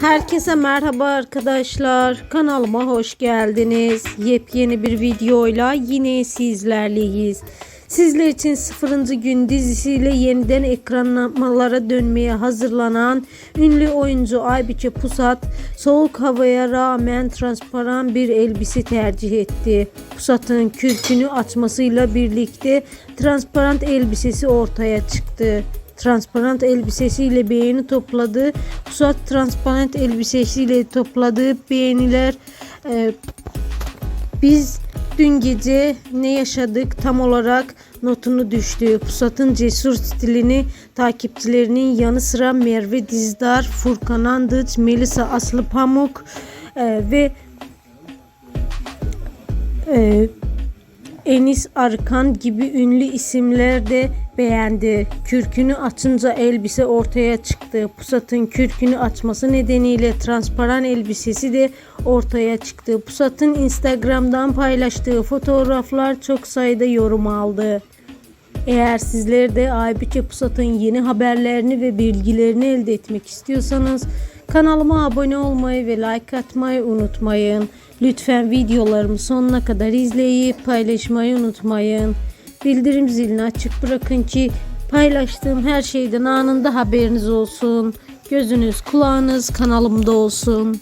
Herkese merhaba arkadaşlar. Kanalıma hoş geldiniz. Yepyeni bir videoyla yine sizlerleyiz. Sizler için 0. gün dizisiyle yeniden ekranlamalara dönmeye hazırlanan ünlü oyuncu Aybüke Pusat soğuk havaya rağmen transparan bir elbise tercih etti. Pusat'ın kürkünü açmasıyla birlikte transparan elbisesi ortaya çıktı transparent elbisesiyle beğeni topladı. Pusat transparent elbisesiyle topladığı beğeniler e, biz dün gece ne yaşadık tam olarak notunu düştü. Pusat'ın cesur stilini takipçilerinin yanı sıra Merve Dizdar, Furkan Andıç, Melisa Aslı Pamuk e, ve e, Enis Arkan gibi ünlü isimler de beğendi. Kürkünü açınca elbise ortaya çıktı. Pusat'ın kürkünü açması nedeniyle transparan elbisesi de ortaya çıktı. Pusat'ın Instagram'dan paylaştığı fotoğraflar çok sayıda yorum aldı. Eğer sizler de Aybüke Pusat'ın yeni haberlerini ve bilgilerini elde etmek istiyorsanız kanalıma abone olmayı ve like atmayı unutmayın. Lütfen videolarımı sonuna kadar izleyip paylaşmayı unutmayın. Bildirim zilini açık bırakın ki paylaştığım her şeyden anında haberiniz olsun. Gözünüz kulağınız kanalımda olsun.